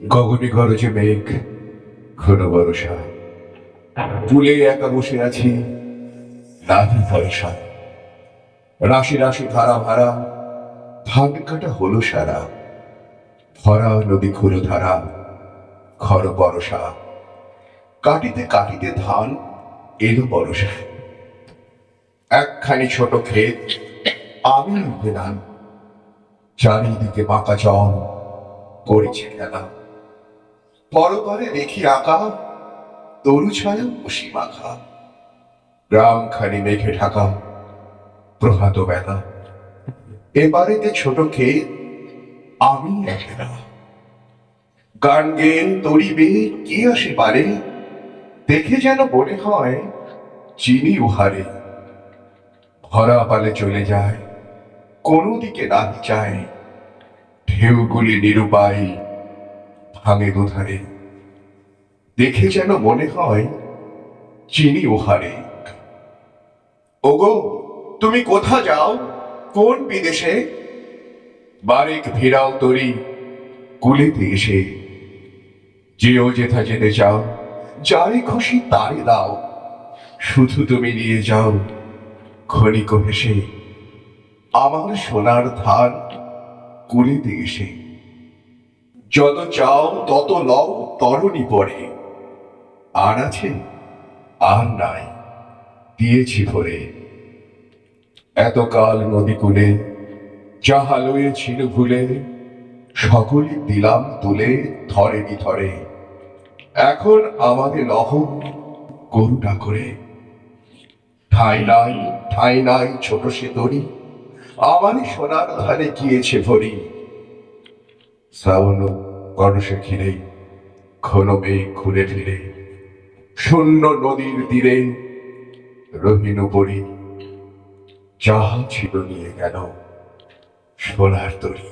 গগনে গরজে মেঘ, ঘন বরসা পুলে একা বসে আছি নাভি ভরসা রাশি রাশি ধারা ভাড়া, ধান কাটা হলো সারা। ভরা নদী খুলো ধারা খর বরসা কাটিতে কাটিতে ধান এলো বরসা একখানি ছোট ক্ষেত, আমি বেদান চারিদিকে বাঁকা জল করেছে খেলা। পরপারে দেখি আঁকা তরু ছায়া বসি মাখা গ্রাম খানি মেঘে ঢাকা প্রভাত বেলা এবারেতে ছোট ক্ষেত আমি একলা। গান গেয়ে তরিবে, কি আসে পারে? দেখে যেন মনে হয় চিনি উহারে। ভরা পালে চলে যায়, কোনো দিকে না চায়। ঢেউগুলি নিরুপায় ভাঙে দুধারে। দেখে যেন মনে হয় চিনি ওহারে। ওগো, তুমি কোথা যাও? কোন বিদেশে? বারেক ভিড়াও তরি কুলেতে এসে। যেও যেথা যেতে চাও, যারে খুশি তারে দাও। শুধু তুমি নিয়ে যাও, ক্ষণিক হেসে। আমার সোনার ধান কুলিতে এসে। যত চাও, তত লও, তরণী পরে। আর আছে? আর নাই। দিয়েছি ভরে। এতকাল নদী কূলে, যাহা লয়েছিল ভুলে, সকলই দিলাম তুলে ধরে ধরে এখন আমাদের লহ করুণা করে। ঠাই নাই ঠাই নাই ছোট সে তরি আমারই সোনার ধারে গিয়েছে ভরি। শ্রাবণ গণসে ঘিরে, ঘন মেয়ে ঘুরে ফিরে, শূন্য নদীর তীরে রহিন পরি, যাহা ছিল নিয়ে গেল সোনার তরি।